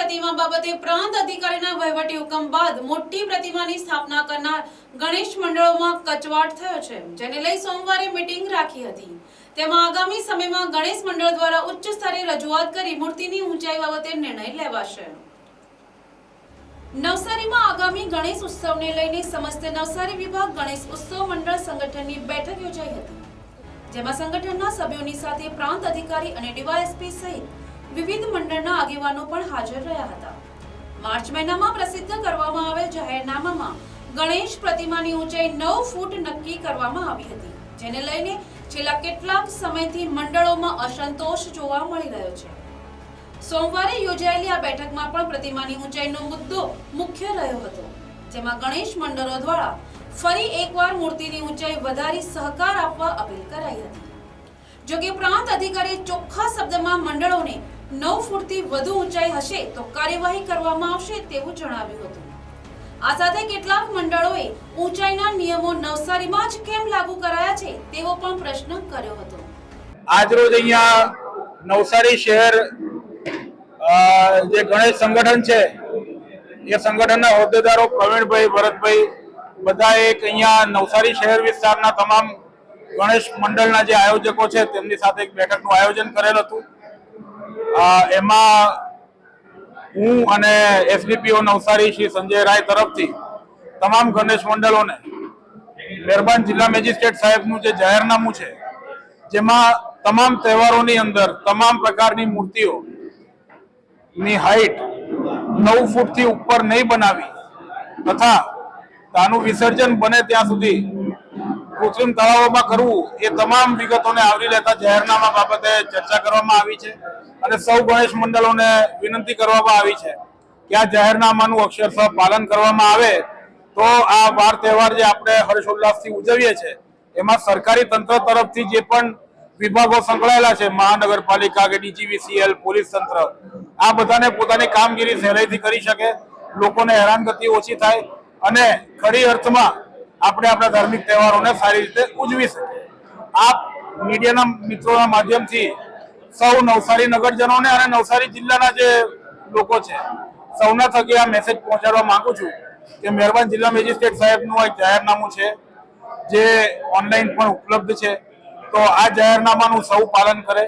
પ્રતિમા બાબતે પ્રાંત અધિકારીના વહીવટી હુકમ બાદ મોટી પ્રતિમાની સ્થાપના કરનાર ગણેશ મંડળોમાં કચવાટ થયો છે, જેને લઈ સોમવારે મીટિંગ રાખી હતી. તેમાં આગામી સમયમાં ગણેશ મંડળ દ્વારા ઉચ્ચ સ્તરે રજૂઆત કરી મૂર્તિની ઊંચાઈ બાબતે નિર્ણય લેવાશે. નવસારીમાં આગામી ગણેશ ઉત્સવને લઈને સમસ્ત નવસારી વિભાગ ગણેશ ઉત્સવ મંડળ સંગઠનની બેઠક યોજાઈ હતી, જેમાં સંગઠનના સભ્યોની સાથે પ્રાંત અધિકારી અને ડીવાયએસપી સહિત વિવિધ મંડળના આગેવાનો પણ હાજર રહ્યા હતા. માર્ચ મહિનામાં પ્રસિદ્ધ કરવામાં આવેલ જાહેરનામામાં ગણેશ પ્રતિમાની ઊંચાઈ નવ ફૂટ નક્કી કરવામાં આવી હતી, જેને લઈને છેલ્લા કેટલાક સમયથી મંડળોમાં અસંતોષ જોવા મળી રહ્યો છે. સોમવારે યોજાયેલી આ બેઠકમાં પણ પ્રતિમાની ઊંચાઈનો મુદ્દો મુખ્ય રહ્યો હતો, જેમાં ગણેશ મંડળો દ્વારા ફરી એકવાર મૂર્તિની ઊંચાઈ વધારી સહકાર આપવા અપીલ કરાઈ હતી. જો કે પ્રાંત અધિકારી ચોખ્ખા શબ્દમાં મંડળોને નવ ફૂટથી વધુ ઊંચાઈ હશે તો કાર્યવાહી કરવામાં આવશે તેવું જણાવ્યું હતું. આ સાથે કેટલાક મંડળોએ ઊંચાઈના નિયમો નવસારીમાં જ કેમ લાગુ કરાયા છે તેવો પણ પ્રશ્ન કર્યો હતો. આજરોજ અહીંયા નવસારી શહેર જે ગણેશ સંગઠન છે, એ સંગઠનના હોદ્દેદારો પ્રવીણભાઈ, ભરતભાઈ બધા એક અહીંયા નવસારી શહેર વિસ્તારના તમામ ગણેશ મંડળના જે આયોજકો છે તેમની સાથે એક બેઠકનું આયોજન કરેલ હતું. એમાં હું અને એસડીપીઓ નવસારી શ્રી સંજય રાય તરફથી તમામ ગણેશ મંડળોને, મહેરબાન જિલ્લા મેજિસ્ટ્રેટ સાહેબનું જે જાહેરનામું છે, જેમાં તમામ તહેવારોની અંદર તમામ પ્રકારની મૂર્તિઓ ની હાઈટ નવ ફૂટથી ઉપર નહીં બનાવી તથા તાનું વિસર્જન બને ત્યાં સુધી કૃત્રિમ તળાવોમાં કરવું એ તમામ વિગતોને આવરી લેતા જાહેરનામા બાબતે ચર્ચા કરવામાં આવી છે અને સૌ ગણેશ મંડળોને વિનંતી કરવામાં આવી છે કે આ જાહેરનામાનું અક્ષરશઃ પાલન કરવામાં આવે તો આ વાર તહેવાર જે આપણે હર્ષોલ્લાસથી ઉજવીએ છીએ, એમાં સરકારી તંત્ર તરફથી જે પણ વિભાગો સંકળાયેલા છે, મહાનગરપાલિકા કે ડીજીવીસીએલ, પોલીસ તંત્ર, આ બધાને પોતાની કામગીરી સહેલાઈથી કરી શકે, લોકોને હેરાનગતિ ઓછી થાય અને ખરી અર્થમાં આપણે આપણા ધાર્મિક તહેવારોને સારી રીતે ઉજવી શકીએ. આપ મીડિયાના મિત્રોના માધ્યમથી સૌ નવસારી નગરજનોને અને નવસારી જિલ્લાના જે લોકો છે, સૌના થકી આ મેસેજ પહોંચાડવા માંગુ છું કે મહેરબાન જિલ્લા મેજિસ્ટ્રેટ સાહેબનું એક જાહેરનામું છે, જે ઓનલાઈન પણ ઉપલબ્ધ છે. તો આ જાહેરનામાનું સૌ પાલન કરે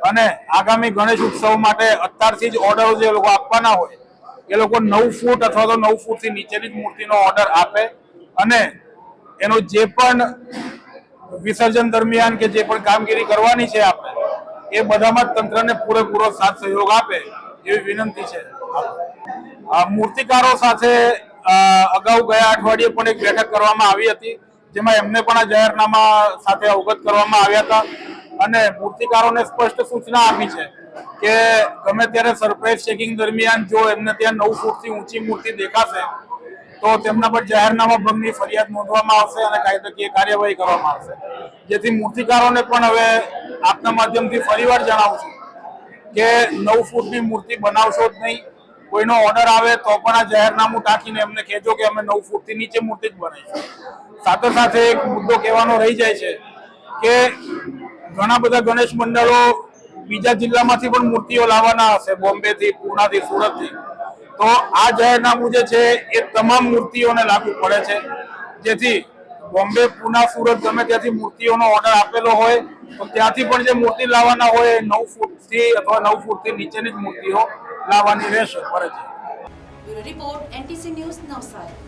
અને આગામી ગણેશ ઉત્સવ માટે અત્યારથી જ ઓર્ડર જે લોકો આપવાના હોય, એ લોકો નવ ફૂટ અથવા તો નવ ફૂટથી નીચેની જ મૂર્તિનો ઓર્ડર આપે અને એનો જે પણ વિસર્જન દરમિયાન કે જે પણ કામગીરી કરવાની છે આપણે, એ બધામાં તંત્રને પૂરેપૂરો સાથ સહયોગ આપે એવી વિનંતી છે. મૂર્તિકારો સાથે અગાઉ ગયા અઠવાડિયે પણ એક બેઠક કરવામાં આવી હતી, જેમાં એમને પણ આ જાહેરનામા સાથે અવગત કરવામાં આવ્યા હતા. અને મૂર્તિકારોને સ્પષ્ટ સૂચના આપી છે કે ગમે ત્યારે સરપ્રાઇઝ ચેકિંગ દરમિયાન જો એમને ત્યાં નવ ફૂટથી ઊંચી મૂર્તિ દેખાશે તો તેમના પર જાહેરનામા ભંગની ફરિયાદ નોંધવામાં આવશે અને કાયદાકીય કાર્યવાહી કરવામાં આવશે. જેથી મૂર્તિકારોને પણ હવે આપના માધ્યમથી ફરીવાર જણાવું છું કે નવ ફૂટની મૂર્તિ બનાવશો જ નહીં. કોઈનો ઓર્ડર આવે તો પણ આ જાહેરનામું ટાંકીને એમને કહેજો કે અમે નવ ફૂટથી નીચે મૂર્તિ જ બનાવીશું. સાથે સાથે એક મુદ્દો કહેવાનો રહી જાય છે કે ઘણા બધા ગણેશ મંડળો બીજા જિલ્લામાંથી પણ મૂર્તિઓ લાવવાના હશે. બોમ્બેથી, પૂનાથી, સુરતથી. તો આ જાહેરનામું જે છે એ તમામ મૂર્તિઓને લાગુ પડે છે. જેથી બોમ્બે, પુના, સુરત ગમે ત્યાંથી મૂર્તિઓનો ઓર્ડર આપેલો હોય, તો ત્યાંથી પણ જે મૂર્તિ લાવવાના હોય નવ ફૂટથી અથવા નવ ફૂટથી નીચેની જ મૂર્તિઓ લાવવાની રહેશે છે. Report, NTC news Navsari.